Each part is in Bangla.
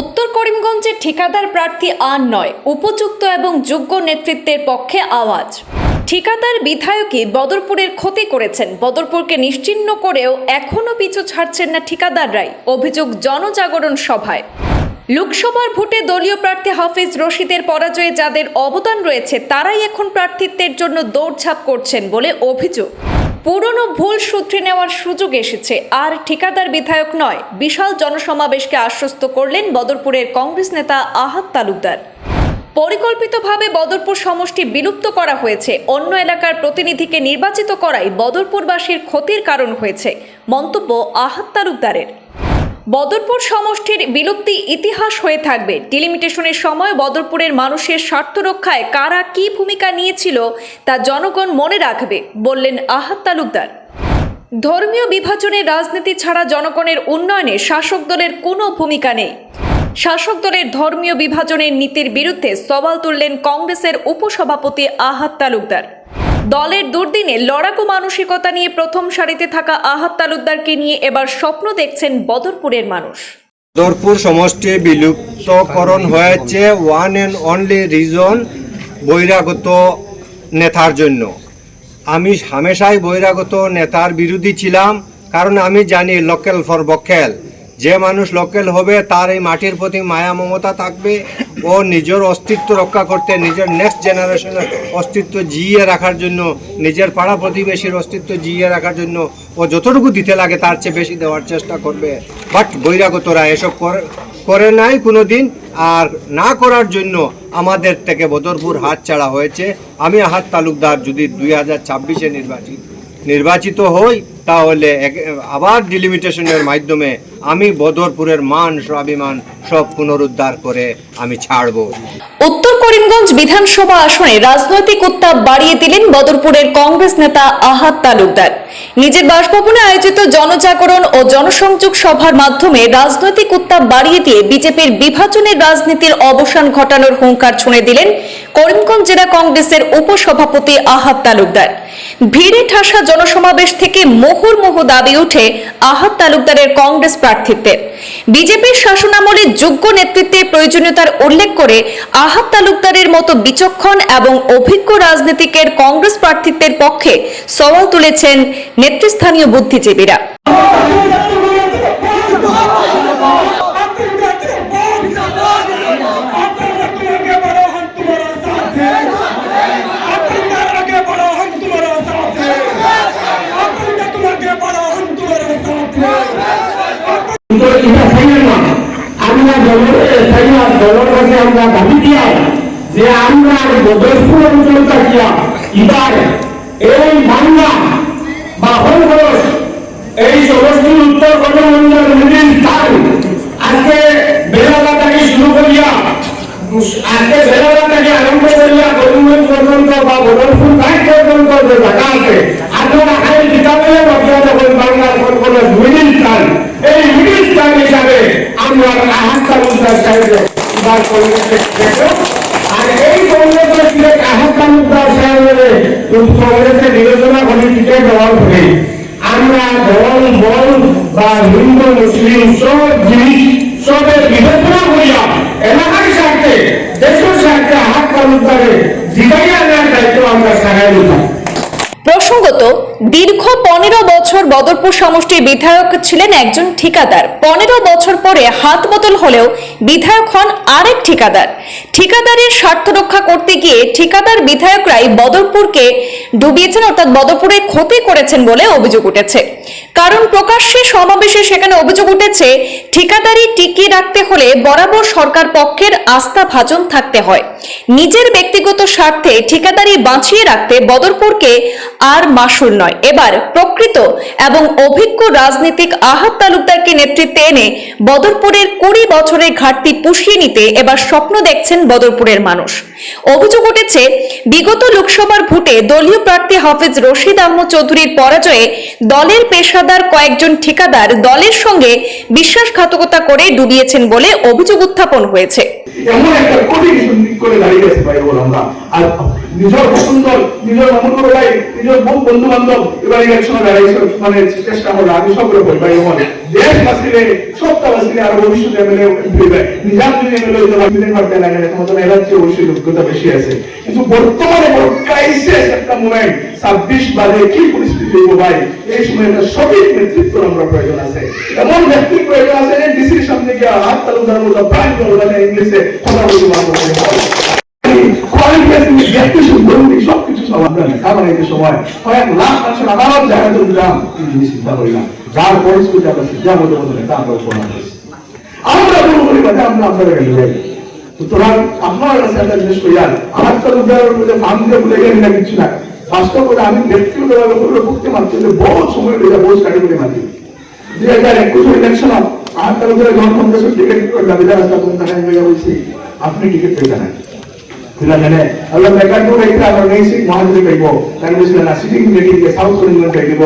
উত্তর করিমগঞ্জের ঠিকাদার প্রার্থী আর নয়, উপযুক্ত এবং যোগ্য নেতৃত্বের পক্ষে আওয়াজ। ঠিকাদার বিধায়কই বদরপুরের ক্ষতি করেছেন। বদরপুরকে নিশ্চিহ্ন করেও এখনও পিছু ছাড়ছেন না ঠিকাদাররাই। অভিযোগ জনজাগরণ সভায়। লোকসভার ভোটে দলীয় প্রার্থী হাফিজ রশিদের পরাজয়ে যাদের অবদান রয়েছে, তারাই এখন প্রার্থিত্বের জন্য দৌড়ঝাঁপ করছেন বলে অভিযোগ। পুরনো ভুল সূত্রে নেওয়ার সুযোগ এসেছে। আর ঠিকাদার বিধায়ক নয়, বিশাল জনসমাবেশকে আশ্বস্ত করলেন বদরপুরের কংগ্রেস নেতা আহাত তালুকদার। পরিকল্পিতভাবে বদরপুর সমষ্টি বিলুপ্ত করা হয়েছে। অন্য এলাকার প্রতিনিধিকে নির্বাচিত করাই বদরপুরবাসীর ক্ষতির কারণ হয়েছে। মন্তব্য আহাত তালুকদারের। বদরপুর সমষ্টির বিলুপ্তি ইতিহাস হয়ে থাকবে। ডিলিমিটেশনের সময় বদরপুরের মানুষের স্বার্থ রক্ষায় কারা কী ভূমিকা নিয়েছিল তা জনগণ মনে রাখবে, বললেন আহাত তালুকদার। ধর্মীয় বিভাজনের রাজনীতি ছাড়া জনগণের উন্নয়নে শাসক দলের কোনো ভূমিকা নেই। শাসক দলের ধর্মীয় বিভাজনের নীতির বিরুদ্ধে সওয়াল তুললেন কংগ্রেসের উপসভাপতি আহাত তালুকদার। দলের দুর্দিনে লড়াকু মানসিকতা নিয়ে প্রথম সারিতে থাকা আহাত তালুকদারকে নিয়ে এবার স্বপ্ন দেখছেন বদরপুরের মানুষ। দরপুর সমষ্টি বিলুপ্তকরণ হয়েছে ওয়ান অ্যান্ড অনলি রিজন বহিরাগত নেতার জন্য। আমি হামেশাই বহিরাগত নেতার বিরোধী ছিলাম, কারণ আমি জানি লোকেল ফর বকেল। যে মানুষ লোকেল হবে, তার এই মাটির প্রতি মায়া, মমতা থাকবে। ও নিজের অস্তিত্ব রক্ষা করতে, নিজের নেক্সট জেনারেশনের অস্তিত্ব জিইয়ে রাখার জন্য, নিজের পাড়া প্রতিবেশীর অস্তিত্ব জিইয়ে রাখার জন্য ও যতটুকু দিতে লাগে তার চেয়ে বেশি দেওয়ার চেষ্টা করবে। বাট বহিরাগতরা এসব করে নাই কোনো দিন আর না করার জন্য আমাদের থেকে বদরপুর হাত ছাড়া হয়েছে। আমি আহাত তালুকদার যদি দুই হাজার ছাব্বিশে নির্বাচিত নির্বাচিত হই, তাহলে আবার ডিলিমিটেশনের মাধ্যমে আমি বদরপুরের মান, স্বাভিমান সব পুনরুদ্ধার করে আমি ছাড়বো। উত্তর করিমগঞ্জ বিধানসভা আসনে রাজনৈতিক উত্তাপ বাড়িয়ে দিলেন বদরপুরের কংগ্রেস নেতা আহাত তালুকদার। নিজের বাসভবনে আয়োজিত জনজাগরণ ও জনসংযোগ সভার মাধ্যমে রাজনৈতিক উত্তাপ বাড়িয়ে দিয়ে বিজেপির বিভাজনের রাজনীতির অবসান ঘটানোর হুঙ্কার ছুঁড়ে দিলেন করিমগঞ্জ জেলা কংগ্রেসের উপসভাপতি আহাত তালুকদার। ভিড়ে ঠাসা জনসমাবেশ থেকে মুহুর্মুহু দাবি উঠে আহাত তালুকদারের কংগ্রেস প্রার্থীতে বিজেপির শাসনামলে যোগ্য নেতৃত্বে প্রয়োজনীয়তার উল্লেখ করে আহাত তালুকদারের মতো বিচক্ষণ এবং অভিজ্ঞ রাজনীতিকের কংগ্রেস প্রার্থীত্বের পক্ষে সওয়াল তুলেছেন নেতৃস্থানীয় বুদ্ধিজীবীরা। আমরা জনের ফাইনাল দলের কাছে আমরা দাবি দিয়াই যে আমরা বদরপুর অঞ্চল থাকিয়া এবার এই বাংলা বা হলখরচ এই সমষ্টির উত্তর কর্মমন্ডল মিডিল স্থান আজকে বেলালা থেকে শুরু করিয়া আজকে বেলালা থেকে আরম্ভ করিয়া করিমগঞ্জ পর্যন্ত বা বদরপুর ঘাট পর্যন্ত যে জায়গা আছে আপনারা আইন কিতাবে বসিয়া যখন বাংলার কোন মিডিল স্থান এই মিডিল স্থান হিসাবে আমরা আহাত কংগ্রেসের সাহেবের কংগ্রেসের করে বা হিন্দু, মুসলিম সব জিনিস, সবের বিবেচনা করিয়া এলাকার স্বার্থে, দেশের স্বার্থে আহাত তালুকদারে জিতাই আনার দায়িত্ব আমরা সারাই নিতাম প্রসঙ্গত, দীর্ঘ পনেরো বছর বদরপুর সমষ্টির বিধায়ক ছিলেন একজন ঠিকাদার। পনেরো বছর পরে হাত বদল হলেও বিধায়ক হন আরেক ঠিকাদার। ঠিকাদারের স্বার্থ রক্ষা করতে গিয়ে ঠিকাদার বিধায়করাই বদরপুরকে ডুবিয়েছেন, অর্থাৎ বদরপুরের ক্ষতি করেছেন বলে অভিযোগ উঠেছে। কারণ প্রকাশ্যে সমাবেশে সেখানে অভিযোগ উঠেছে, ঠিকাদারি টিকিয়ে রাখতে হলে বরাবর সরকার পক্ষের আস্থা ভাজন থাকতে হয়। নিজের ব্যক্তিগত স্বার্থে ঠিকাদারি বাঁচিয়ে রাখতে বদরপুরকে আর মাসুল নয়। এবার প্রকৃত এবং অভিজ্ঞ রাজনীতিক আহাত তালুকদারকে নেতৃত্বে এনে বদরপুরের কুড়ি বছরের ঘাটতি পুষিয়ে নিতে এবার স্বপ্ন দেখছেন বদরপুরের মানুষ। অভিযোগ উঠেছে, বিগত লোকসভার ভোটে দলীয় প্রার্থী হাফিজ রশিদ আহমদ চৌধুরীর পরাজয়ে দলের পেশাদার কয়েকজন ঠিকাদার দলের সঙ্গে বিশ্বাসঘাতকতা করে ডুবিয়েছেন বলে অভিযোগ উত্থাপন হয়েছে। এমন একটা কঠিন করে দাঁড়িয়ে গেছে ভাই বল আমরা। আর নিজের পছন্দ নিজের মমতা ভাই নিজের বন্ধু বান্ধব এবার ইলেকশন দাঁড়াইছে মানে চেষ্টা করে আমি সব রকম ভাই বল দেশ বাঁচিলে সবটা বাঁচিলে আর এমএলএ নিজাম এমএলএ চেয়ে অবশ্যই যোগ্যতা বেশি আছে। কিন্তু বর্তমানে বড় ক্রাইসিস একটা মোমেন্ট ছাব্বিশ বাদে কি পরিস্থিতি হইব ভাই? এই সময় একটা সঠিক নেতৃত্ব আমরা প্রয়োজন আছে। এমন ব্যক্তির প্রয়োজন আছে যে ডিসির সামনে গিয়ে হাত তালু ধরার মতো প্রাণ করবে ইংলিশে কথা বলতে পারব আমরা যার পরিস্থিতি আমরা আমরা কোনো পরিমাণে আমরা গেলে যাই। সুতরাং আপনার কাছে একটা জিনিস করিয়া আমার তো উদাহরণ মধ্যে ফার্ম দিয়ে ভুলে গেলে না কিছু না বাস্তব করে আমি ব্যক্তিগতভাবে করে ভুগতে মারতে হলে বহু সময় লেগে বহু কাটি করে মারতে দুই হাজার একুশ ইলেকশন আমার তার উপরে যখন কংগ্রেসের টিকিট দাবিদার আসলে তখন তাকে আমি বলছি আপনি টিকিট পেয়ে জানেন ತಿಳಗನೆ ಅಲ್ಲ ಬೇಕಾದ್ದು ರೈತ ಅವರ ನೇಸಿಕ್ ಮಹಾಜರಿ ಕೈಗೋ ನಾನು বুঝলাম না সিটিং মিটিং কে সাউথ কোরিয়ান কইব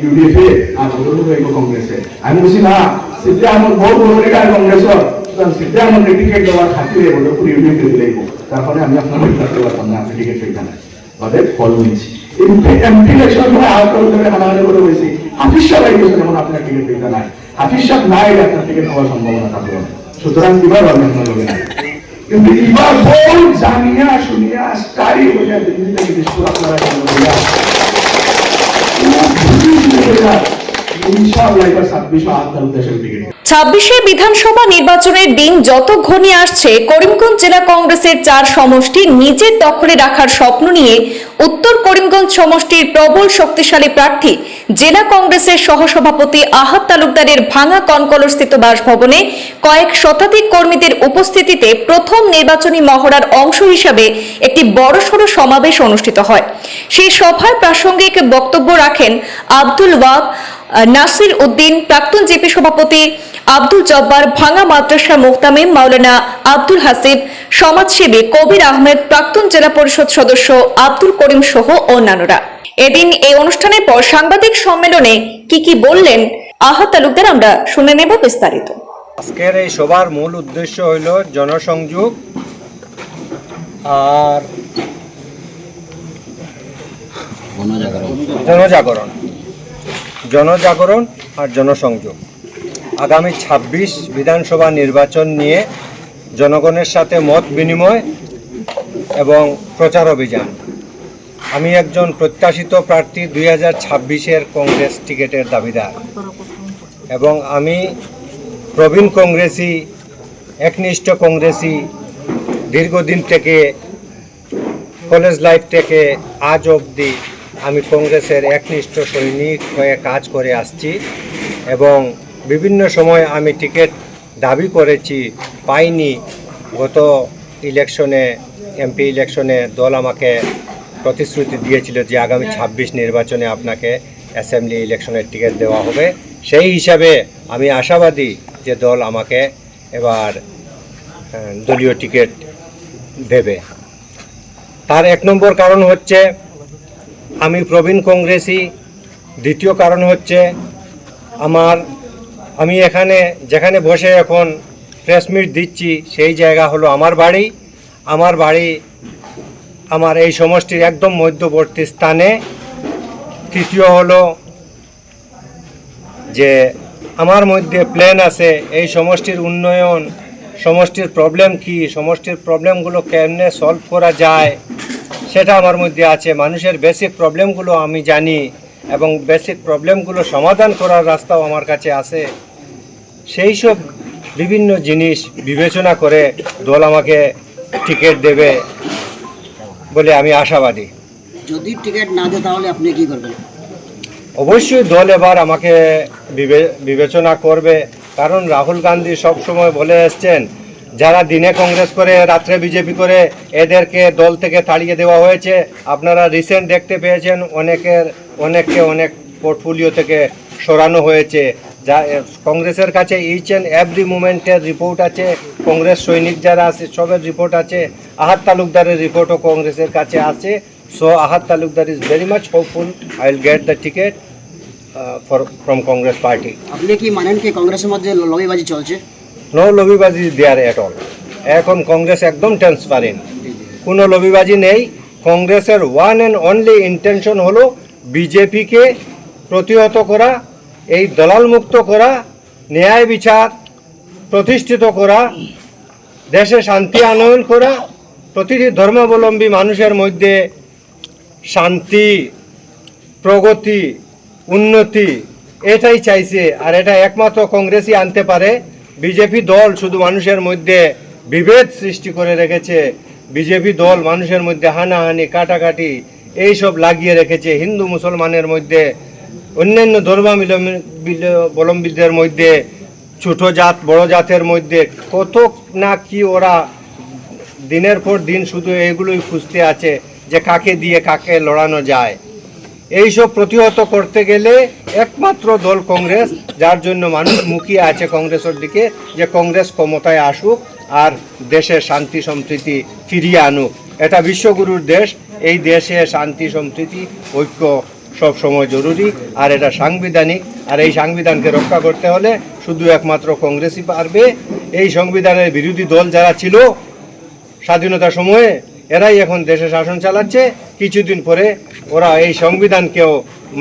ইউডিএফ ಆ ಬದಲು ಕೈಗ ಕಾಂಗ್ರೆಸ್ আমি বুঝি না সিদ্ধা আমার বহু বড় কংগ্রেস সিদ্ধা আমার টিকিট দেওয়ার খাতিরে বলে পুরো ইউডিএফ দিতে লাগবো তারপরে আমি আপনার করতে পারতাম না আপনি টিকিট জানেন তাদের ফল নিয়েছি। করে করে হাফিজ সাহেব যেমন আপনার টিকিট পেয়ে নাই, হাফিজ সাহেব না এলে আপনার টিকিট হওয়ার সম্ভাবনা থাকবে না। সুতরাং এবার আমি আপনার লোকে কিন্তু এবার বল, জানিয়া শুনিয়া স্টারি হইয়া দিল্লি থেকে বিস্কুট আপনারা ছাব্বিশে বিধানসভা নির্বাচনের দিন যত ঘনিয়ে আসছে, করিমগঞ্জ জেলা কংগ্রেসের চার সমষ্টি নিজের দখলে রাখার স্বপ্ন নিয়ে উত্তর করিমগঞ্জ সমষ্টির প্রবল শক্তিশালী প্রার্থী জেলা কংগ্রেসের সহসভাপতি আহাত তালুকদারের ভাঙা বাসভবনে কয়েক শতাধিক কর্মীদের উপস্থিতিতে প্রথম নির্বাচনী মহড়ার অংশ হিসাবে একটি বড়সড় সমাবেশ অনুষ্ঠিত হয়। সেই সভায় প্রাসঙ্গিক বক্তব্য রাখেন আব্দুল ওয়াব নাসির উদ্দিন প্রাক্তন জেপি সভাপতি আব্দুল জব্বার ভাঙা মাদ্রাসা মোহতামিম মাওলানা আব্দুল হাসিব সমাজসেবী কবির আহমেদ প্রাক্তন জেলা পরিষদ সদস্য আব্দুল করিম সহ অন্যান্যরা। এদিন এই অনুষ্ঠানের পর সাংবাদিক সম্মেলনে কি কি বললেন আহা তালুকদার আমরা শুনে নেব বিস্তারিত। আজকের এই সবার মূল উদ্দেশ্য হইল জনসংযোগ আর জনজাগরণ জনজাগরণ আর জনসংযোগ আগামী ২৬ বিধানসভা নির্বাচন নিয়ে জনগণের সাথে মত বিনিময় এবং প্রচার অভিযান। আমি একজন প্রত্যাশিত প্রার্থী দুই হাজার ছাব্বিশের কংগ্রেস টিকেটের দাবিদার। এবং আমি প্রবীণ কংগ্রেসি, একনিষ্ঠ কংগ্রেসি, দীর্ঘদিন থেকে, কলেজ লাইফ থেকে আজ অবধি আমি কংগ্রেসের একনিষ্ঠ সৈনিক হয়ে কাজ করে আসছি এবং বিভিন্ন সময় আমি টিকিট দাবি করেছি, পাইনি। গত ইলেকশনে, এমপি ইলেকশনে দল আমাকে প্রতিশ্রুতি দিয়েছিল যে আগামী ছাব্বিশ নির্বাচনে আপনাকে অ্যাসেম্বলি ইলেকশনের টিকিট দেওয়া হবে। সেই হিসাবে আমি আশাবাদী যে দল আমাকে এবার দলীয় টিকিট দেবে। তার এক নম্বর কারণ হচ্ছে আমি প্রবীণ কংগ্রেসি। দ্বিতীয় কারণ হচ্ছে আমার, আমি এখানে, যেখানে বসে এখন প্রেস মিট দিচ্ছি, সেই জায়গা হলো আমার বাড়ি। আমার বাড়ি আমার এই সমষ্টির একদম মধ্যবর্তী স্থানে। তৃতীয় হলো যে আমার মধ্যে প্ল্যান আছে এই সমষ্টির উন্নয়ন, সমষ্টির প্রবলেম কি, সমষ্টির প্রবলেমগুলো কেমনে সলভ করা যায়। সেটা আমার মধ্যে আছে। মানুষের বেসিক প্রবলেমগুলো আমি জানি এবং বেসিক প্রবলেমগুলো সমাধান করার রাস্তাও আমার কাছে আছে। সেই সব বিভিন্ন জিনিস বিবেচনা করে দল আমাকে টিকিট দেবে বলে আমি আশাবাদী। যদি টিকিট না দেয় তাহলে আপনি কি করবেন? অবশ্যই দল এবার আমাকে বিবে- বিবেচনা করবে। কারণ রাহুল গান্ধী সব সময় বলে এসছেন যারা দিনে কংগ্রেস করে, রাত্রে বিজেপি করে, এদেরকে দল থেকে তাড়িয়ে দেওয়া হয়েছে। আপনারা রিসেন্ট দেখতে পেয়েছেন, অনেকের, অনেককে অনেক পোর্টফোলিও থেকে সরানো হয়েছে। যা কংগ্রেসের কাছে ইচ অ্যান্ড এভরি মুমেন্টের রিপোর্ট আছে। কংগ্রেস সৈনিক যারা আছে, সবের রিপোর্ট আছে। আহাত তালুকদারের রিপোর্টও কংগ্রেসের কাছে আছে। So Ahat Talukdar is very much hopeful I will get the ticket for from Congress party আপনি কি মানেন কি কংগ্রেসের মধ্যে লবিবাজি চলছে? নো লবিবাজি দেয়ার এট অল এখন কংগ্রেস একদম ট্রান্সপারেন্ট কোনো লবিবাজি নেই। কংগ্রেসের ওয়ান অ্যান্ড অনলি ইন্টেনশন হলো বিজেপিকে প্রতিহত করা, এই দলাল মুক্ত করা, ন্যায় বিচার প্রতিষ্ঠিত করা, দেশে শান্তি আনয়ন করা, প্রতিটি ধর্মাবলম্বী মানুষের মধ্যে শান্তি, প্রগতি, উন্নতি, এটাই চাইছে। আর এটা একমাত্র কংগ্রেসই আনতে পারে। বিজেপি দল শুধু মানুষের মধ্যে বিভেদ সৃষ্টি করে রেখেছে, বিজেপি দল মানুষের মধ্যে হানাহানি, কাটাকাটি, এইসব লাগিয়ে রেখেছে। হিন্দু মুসলমানের মধ্যে, অন্যান্য ধর্মাবলম্বীদের মধ্যে, ছোট জাত, বড় জাতের মধ্যে, কত না কি ওরা দিনের পর দিন শুধু এগুলোই খুঁজতে আছে যে কাকে দিয়ে কাকে লড়ানো যায়। এইসব প্রতিহত করতে গেলে একমাত্র দল কংগ্রেস, যার জন্য মানুষ মুখিয়ে আছে কংগ্রেসের দিকে, যে কংগ্রেস ক্ষমতায় আসুক আর দেশে শান্তি সম্প্রীতি ফিরিয়ে আনুক। এটা বিশ্বগুরুর দেশ, এই দেশে শান্তি সম্প্রীতি, ঐক্য সব সময় জরুরি, আর এটা সাংবিধানিক। আর এই সংবিধানকে রক্ষা করতে হলে শুধু একমাত্র কংগ্রেসই পারবে। এই সংবিধানের বিরোধী দল যারা ছিল স্বাধীনতার সময়ে, এরাই এখন দেশে শাসন চালাচ্ছে। কিছুদিন পরে ওরা এই সংবিধানকেও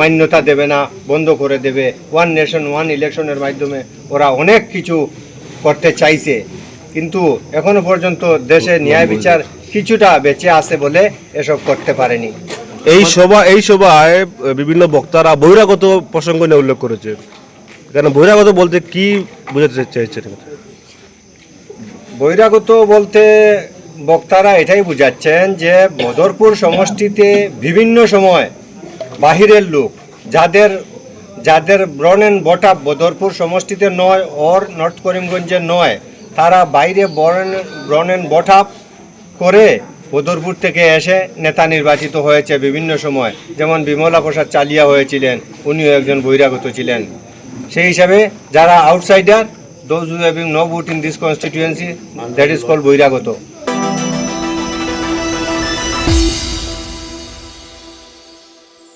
মান্যতা দেবে না বন্ধ করে দেবে। ওয়ান নেশন ওয়ান ইলেকশনের মাধ্যমে ওরা অনেক কিছু করতে চাইছে। কিন্তু এখনও পর্যন্ত দেশে ন্যায় বিচার কিছুটা বেঁচে আছে বলে এসব করতে পারেনি। এই সভা এই সভায় বিভিন্ন বক্তারা বহিরাগত প্রসঙ্গ নিয়ে উল্লেখ করেছে। কেন বহিরাগত বলতে কি বোঝাতে চাইছে বহিরাগত বলতে বক্তারা এটাই বুঝাচ্ছেন যে মদরপুর সমষ্টিতে বিভিন্ন সময় বাহিরের লোক, যাদের যাদের ব্রন অ্যান্ড বটাপ বদরপুর সমষ্টিতে নয় ওর নর্থ করিমগঞ্জে নয়, তারা বাইরে বরন ব্রন অ্যান্ড বটাপ করে বদরপুর থেকে এসে নেতা নির্বাচিত হয়েছে বিভিন্ন সময়। যেমন বিমলা প্রসাদ চালিয়া হয়েছিলেন, উনিও একজন বহিরাগত ছিলেন। সেই হিসাবে যারা outsider those who having no vote in this constituency that is call বহিরাগত।